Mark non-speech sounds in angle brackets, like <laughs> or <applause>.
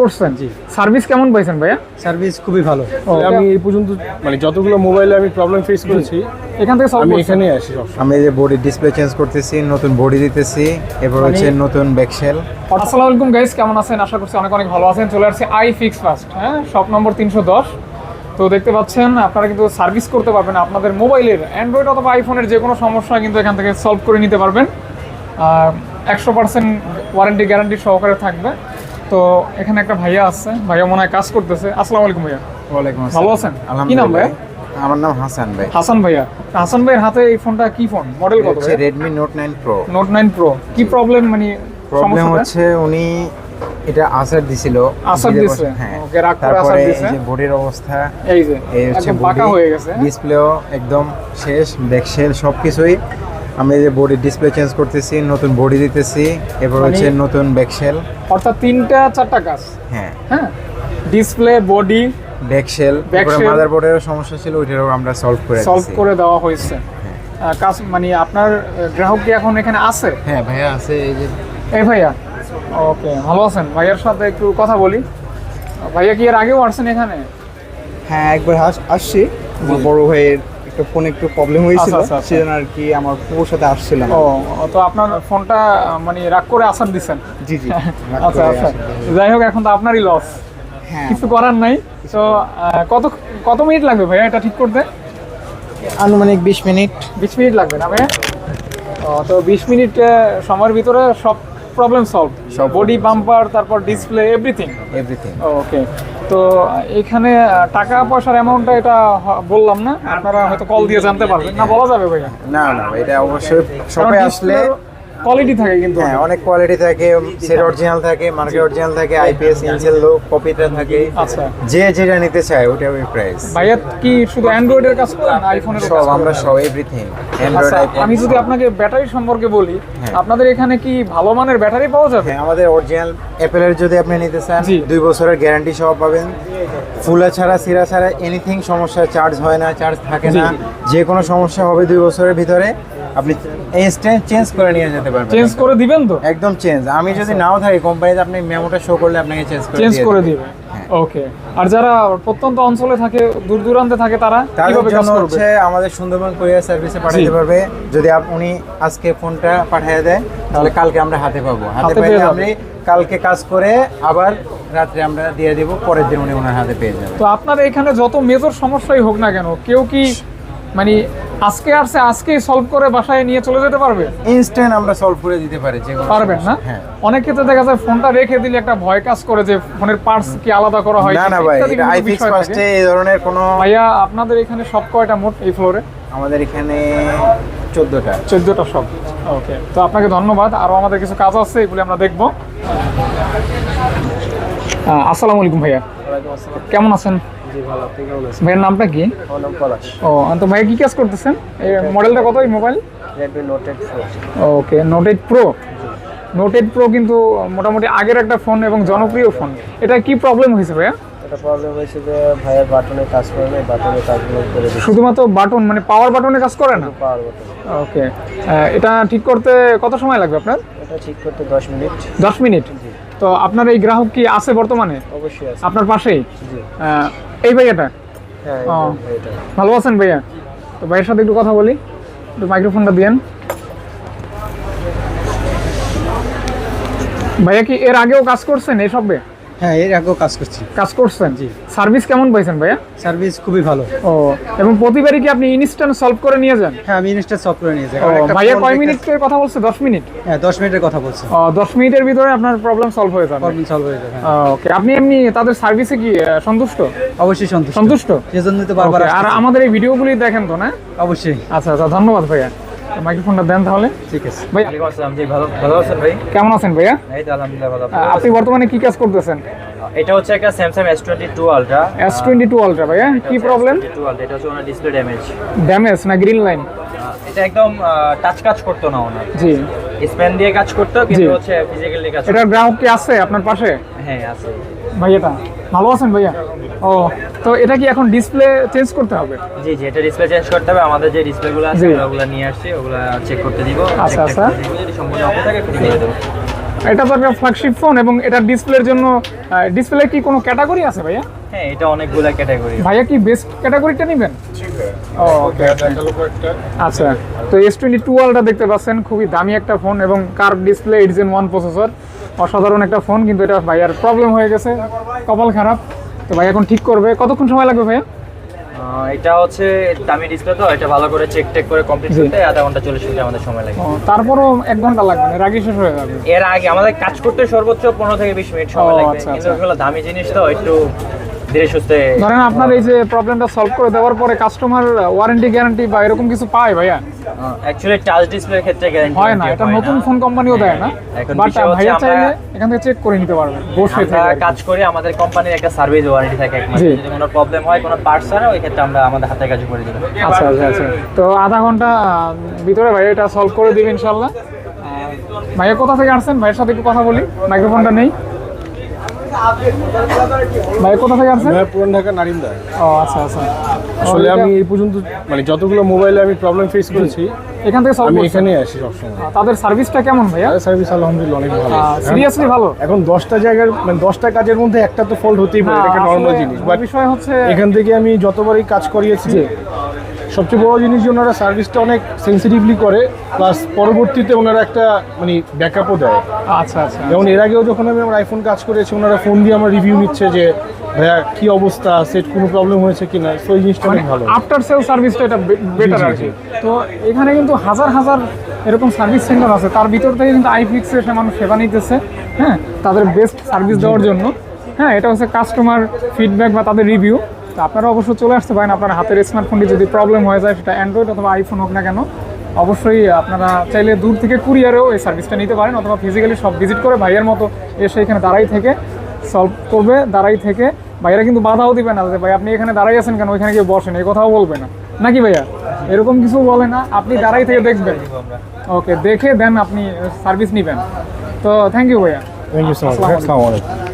করছেন? জি। সার্ভিস কেমন পাইছেন ভাইয়া? সার্ভিস খুবই ভালো। আমি এই পর্যন্ত মানে যতগুলো মোবাইলে আমি প্রবলেম ফেস করেছি এখান থেকে আমি এখানেই আসি আমি এই যে বডি ডিসপ্লে চেঞ্জ করতেছি নতুন বডি দিতেছি এরপর হচ্ছে নতুন ব্যাকশেল আসসালামু আলাইকুম গাইস কেমন আছেন? আশা করছি অনেক অনেক ভালো আছেন। চলে আসছে আই ফিক্স ফাস্ট হ্যাঁ? শপ নম্বর তিনশো দশ। তো দেখতে পাচ্ছেন আপনারা কিন্তু সার্ভিস করতে পারবেন আপনাদের মোবাইলের অ্যান্ড্রয়েড অথবা আইফোনের যে কোনো সমস্যা কিন্তু এখান থেকে সলভ করে নিতে পারবেন। একশো পার্সেন্ট ওয়ারেন্টি গ্যারান্টি সহকারে থাকবে। তো এখানে একটা ভাইয়া আছে ভাইয়া মনে হয় কাজ করতেছে। আসসালামু আলাইকুম ভাইয়া। ওয়ালাইকুম ভালো আছেন? কি নাম ভাই? আমার নাম হাসান ভাই। হাসান ভাইয়া। হাসান ভাইয়ের হাতে এই ফোনটা কি ফোন? মডেল কত হচ্ছে Redmi note nine pro note nine pro কি প্রবলেম মানে প্রবলেম হচ্ছে উনি এটা আসার দিছিল। আসার দিছে? হ্যাঁ। ওকে, রাগ করে আসার তারপরে এই যে বডির অবস্থা এই যে এই হচ্ছে পাকা হয়ে গেছে? ডিসপ্লেও একদম শেষ ব্যাকশেল সব কিছুই আমি এই যে বডি ডিসপ্লে চেঞ্জ করতেছি নতুন বডি দিতেছি এরপর মানে- হচ্ছে নতুন ব্যাকশেল অর্থাৎ তিনটা চারটা কাজ হ্যাঁ। হ্যাঁ? ডিসপ্লে বডি ব্যাকশেল তারপরে। মাদারবোর্ডের সমস্যা ছিল ওইটারও আমরা সলভ করে সলভ করে দেওয়া হয়েছে। কাজ মানে আপনার গ্রাহক কি এখন এখানে আছে? হ্যাঁ ভাইয়া আছে এই যে এই ভাইয়া? ওকে ভালো আছেন। ভাইয়ার সাথে একটু কথা বলি। ভাইয়া কি এর আগেও আসছেন এখানে? হ্যাঁ একবার আসছি। বড় ভাইয়ের একটা ফোনে একটু প্রবলেম হয়েছিল আচ্ছা, আচ্ছা, আচ্ছা। সেজন্য আর কি আমার পুরোর সাথে আসছিলাম। ও তো আপনার ফোনটা মানে রাগ করে আসার দিচ্ছেন জি জি <laughs> আচ্ছা আচ্ছা। যাই হোক এখন তো আপনারই লস হ্যাঁ। কিছু করার নাই। তো কত কত মিনিট লাগবে ভাইয়া এটা ঠিক করতে? আনুমানিক বিশ মিনিট। বিশ মিনিট লাগবে না ভাইয়া? ও, তো বিশ মিনিট সময়ের ভিতরে সব প্রবলেম সলভ সব বডি বাম্পার তারপর ডিসপ্লে এভরিথিং এভরিথিং ওকে তো এখানে টাকা পয়সার অ্যামাউন্টটা এটা বললাম না। আপনারা হয়তো কল দিয়ে জানতে পারবেন। না বলা যাবে ভাইয়া। না না এটা অবশ্যই সবাই আসলে কোয়ালিটি থাকে কিন্তু হ্যাঁ অনেক। কোয়ালিটি থাকে সেট অরিজিনাল থাকে মার্কেট অরিজিনাল থাকে আইপিএস ইনসেল লো কপিটা থাকে। আচ্ছা। যে যেটা নিতে চায় ওটা ওই প্রাইস ভাইয়া কি শুধু অ্যান্ড্রয়েডের কাজ করেন আইফোনের সব আমরা সব এভরিথিং অ্যান্ড্রয়েড আচ্ছা আইফোন আমি যদি আপনাকে ব্যাটারি সম্পর্কে বলি হ্যাঁ। আপনাদের এখানে কি ভালো মানের ব্যাটারি পাওয়া যাবে? হ্যাঁ আমাদের অরিজিনাল অ্যাপেলের যদি আপনি নিতে চান দুই বছরের গ্যারান্টি সহ পাবেন। ফুলা ছাড়া সিরা ছাড়া এনিথিং সমস্যা চার্জ হয় না চার্জ থাকে না। যে কোনো সমস্যা হবে দুই বছরের ভিতরে। আপনি ইনস্ট্যান্ট চেঞ্জ করে নিয়ে যেতে পারবেন চেঞ্জ করে দিবেন তো? একদম চেঞ্জ আমি যদি নাও থাকি কোম্পানিতে আপনি মেমোটা শো করলে আপনাকে চেঞ্জ করে চেঞ্জ করে দেবে। দিবে। হ্যাঁ। ওকে আর যারা প্রত্যন্ত অঞ্চলে থাকে দূর দূরান্তে থাকে তারা কীভাবে কাজ করবে? হচ্ছে আমাদের সুন্দরবন কুরিয়ার সার্ভিসে পাঠাতে পারবে। যদি উনি আজকে ফোনটা পাঠিয়ে দেয় তাহলে কালকে আমরা হাতে পাবো। হাতে পেয়ে আমি কালকে কাজ করে আবার রাত্রে আমরা দিয়ে দিব পরের দিন উনি ওনার হাতে পেয়ে যাবে। তো আপনার এখানে যত মেজর সমস্যাই হোক না কেন কেউ কি মানে আজকে আসছে আজকেই সলভ করে বাসায় নিয়ে চলে যেতে পারবে? ইনস্ট্যান্ট আমরা সলভ করে দিতে পারি যে পারবেন না? হ্যাঁ। অনেক ক্ষেত্রে দেখা যায় ফোনটা রেখে দিলে একটা ভয় কাজ করে যে ফোনের পার্টস কি আলাদা করা হয় না না ভাই আইফিক্স ফার্স্টে এই ধরনের কোনো ভাইয়া আপনাদের এখানে সব কয়টা মোট এই ফ্লোরে আমাদের এখানে চোদ্দোটা। চোদ্দটা সব ওকে তো আপনাকে ধন্যবাদ। আরও আমাদের কিছু কাজ আছে এগুলি আমরা দেখব। আসসালামু আলাইকুম ভাইয়া। কেমন আছেন? ভাইয়ের নামটা কি? ও তো ভাইয়া কি কাজ করতেছেন? এই মডেলটা কত এই mobile? Okay note eight pro note eight pro কিন্তু মোটামুটি আগের একটা ফোন এবং জনপ্রিয় ফোন। এটা কি প্রবলেম হয়েছে ভাইয়া? এটা প্রবলেম হয়েছে যে ভাইয়ের বাটনে কাজ করে না বাটনের কাজগুলো করে দিচ্ছি। শুধুমাত্র বাটন মানে পাওয়ার বাটনে কাজ করে না? পাওয়ার বাটন ওকে এটা ঠিক করতে কত সময় লাগবে আপনার? এটা ঠিক করতে দশ মিনিট। দশ মিনিট? তো আপনার এই গ্রাহক কি আছে বর্তমানে? অবশ্যই আছে। আপনার পাশেই? জি। এই ভাইয়াটা? হ্যাঁ এটা ভালো আছেন ভাইয়া? তো ভাইয়ের সাথে একটু কথা বলি একটু মাইক্রোফোনটা দিয়েন। ভাইয়া কি এর আগেও কাজ করছেন এই সবে হ্যাঁ এর আগেও কাজ করছি। কাজ করছেন? জি। সার্ভিস কেমন পাইছেন ভাইয়া? সার্ভিস খুবই ভালো। ও এবং প্রতিবারই কি আপনি ইনস্ট্যান্ট সলভ করে নিয়ে যান? হ্যাঁ আমি ইনস্টা সফট করে কারণ একটা ভাইয়া কয় মিনিটের কথা বলছে? দশ মিনিট? হ্যাঁ দশ মিনিটের কথা বলছি। ও, দশ মিনিটের ভিতরে আপনার প্রবলেম সলভ হয়ে যাবে। প্রবলেম সলভ হয়ে যাবে হ্যাঁ। ওকে আপনি এমনি তাদের সার্ভিসে কি সন্তুষ্ট? অবশ্যই সন্তুষ্ট। সন্তুষ্ট? সেজন্য তো বারবার আর আমাদের এই ভিডিওগুলি দেখেন তো না? অবশ্যই। আচ্ছা আচ্ছা ধন্যবাদ ভাইয়া। মাইক্রোফোনটা দেন তাহলে। ঠিক আছে। ভাই ভালো ভালো আছেন ভাই? কেমন আছেন ভাইয়া? এই তো আলহামদুলিল্লাহ ভালো। আপনি বর্তমানে কি কাজ করতেছেন? এটা হচ্ছে একটা ultra S twenty two ultra ভাইয়া কি প্রবলেম এটা হচ্ছে ওনার ডিসপ্লে ড্যামেজ ড্যামেজ না গ্রিন লাইন এটা একদম টাচ কাজ করতো না ওনার। জি। স্প্যান দিয়ে কাজ করতো কিন্তু হচ্ছে ফিজিক্যালি কাজ এটার গ্রাহক কি আছে আপনার পাশে? হ্যাঁ আছে। ভাইয়াটা? ভালো আছেন ভাইয়া? ও তো এটা কি এখন ডিসপ্লে চেঞ্জ করতে হবে? জি জি এটা ডিসপ্লে চেঞ্জ করতে হবে। আমাদের যে ডিসপ্লেগুলো আছে। ওগুলো নিয়ে আসছি ওগুলো চেক করতে দিব। আচ্ছা, আচ্ছা। যদি সম্পূর্ণ অফ থাকে ফিটিং করে দেবো। এটা তো একটা ফ্ল্যাগশিপ ফোন এবং এটা ডিসপ্লের জন্য ডিসপ্লে কি কোনো ক্যাটাগরি আছে ভাইয়া? হ্যাঁ এটা অনেকগুলো ক্যাটাগরি ভাইয়া কি বেস্ট ক্যাটাগরিটা নেবেন? ও ওকে আচ্ছা তো এস টোয়েন্টি টুয়েলভটা দেখতে পাচ্ছেন খুবই দামি একটা ফোন এবং curve display eight gen one processor অসাধারণ একটা ফোন কিন্তু এটা ভাইয়ার প্রবলেম হয়ে গেছে কপাল খারাপ। তো ভাই এখন ঠিক করবে। কতক্ষণ সময় লাগবে ভাইয়া? এটা হচ্ছে দামি ডিসপ্লে তো এটা ভালো করে চেক টেক করে কমপ্লিট করতে আধা ঘণ্টা চল্লিশ মিনিট আমাদের সময় লাগে। তারপরও এক ঘণ্টা লাগবে এর আগে শেষ হয়ে যাবে। এর আগে আমাদের কাজ করতে সর্বোচ্চ পনেরো থেকে বিশ মিনিট সময় লাগবে। আচ্ছা, কিন্তু আচ্ছা। দামি জিনিস তো একটু ধীরে সুস্থে ধরেন আপনার এই যে প্রবলেমটা সলভ করে দেওয়ার পরে কাস্টমার ওয়ারেন্টি গ্যারান্টি বা এরকম কিছু পায় ভাইয়া? অ্যাকচুয়ালি টাচ ডিসপ্লের ক্ষেত্রে গ্যারান্টি হয় না এটা নতুন ফোন কোম্পানিও দেয় না বাট ভাইয়া চাইলে এখান থেকে চেক করে নিতে পারবে বসে থেকে কাজ করি আমাদের কোম্পানির একটা সার্ভিস ওয়ারেন্টি থাকে এক মাস যদি কোনো প্রবলেম হয় কোনো পার্টস হয় ওই ক্ষেত্রে আমরা আমাদের হাতে কাজ করে দিই আচ্ছা আচ্ছা আচ্ছা। তো আধা ঘণ্টা ভিতরে ভাই এটা সলভ করে দিবে ইনশাল্লাহ ভাইয়া কোথা থেকে আসছেন? ভাইয়ের সাথে একটু কথা বলি মাইক্রোফোনটা নেই। ভাইয়া কোথা থেকে আসছেন? পুরান ঢাকা নারিন্দা ও আচ্ছা আচ্ছা। আসলে আমি এই পর্যন্ত মানে যতগুলো মোবাইলে আমি প্রবলেম ফেস করেছি এখান থেকে আমি এখানে আসি সবসময়। তাদের সার্ভিসটা কেমন ভাইয়া? সার্ভিস আলহামদুলিল্লাহ অনেক ভালো। সিরিয়াসলি ভালো? এখন দশটা জায়গার মানে দশটা কাজের মধ্যে একটা তো ফল্ট হতেই পারে এটা নর্মাল জিনিস। বিষয় হচ্ছে এখান থেকে আমি যতবারই কাজ করিয়েছি সবচেয়ে বড় জিনিস যে ওনারা সার্ভিসটা অনেক সেন্সিটিভলি করে প্লাস পরবর্তীতে ওনারা একটা মানে ব্যাকআপও দেয়। আচ্ছা আচ্ছা যেমন এর আগেও যখন আমি আমার আইফোন কাজ করেছি ওনারা ফোন দিয়ে আমার রিভিউ নিচ্ছে যে ভাইয়া কি অবস্থা? সেট কোনো প্রবলেম হয়েছে কিনা? সো এই জিনিসটা মানে অনেক ভালো। আফটার সেল সার্ভিসটা এটা বেটার আর কি। তো এখানে কিন্তু হাজার হাজার এরকম সার্ভিস সেন্টার আছে। তার ভিতর থেকে কিন্তু আইফিক্সে সে মানুষ সেবা নিতেছে হ্যাঁ? তাদের বেস্ট সার্ভিস দেওয়ার জন্য। হ্যাঁ এটা হচ্ছে কাস্টমার ফিডব্যাক বা তাদের রিভিউ তো আপনারা অবশ্য চলে আসতে পারেন। আপনার হাতের স্মার্টফোনটি যদি প্রবলেম হয়ে যায় সেটা অ্যান্ড্রয়েড অথবা আইফোন হোক না কেন অবশ্যই আপনারা চাইলে দূর থেকে কুরিয়ারেও এই সার্ভিসটা নিতে পারেন অথবা ফিজিক্যালি সব ভিজিট করে ভাইয়ের মতো এসে এখানে দাঁড়াই থেকে সলভ করবে দাঁড়াই থেকে। ভাইয়েরা কিন্তু বাধাও দিবে না যে ভাই আপনি এখানে দাঁড়াই আছেন কেন? ওইখানে গিয়ে বসেন এই কথাও বলবে না। নাকি ভাইয়া? এরকম কিছু বলে না। আপনি দাঁড়াই থেকে দেখবেন। ওকে দেখে দেন আপনি সার্ভিস নেবেন। তো থ্যাংক ইউ ভাইয়া। Thank you so much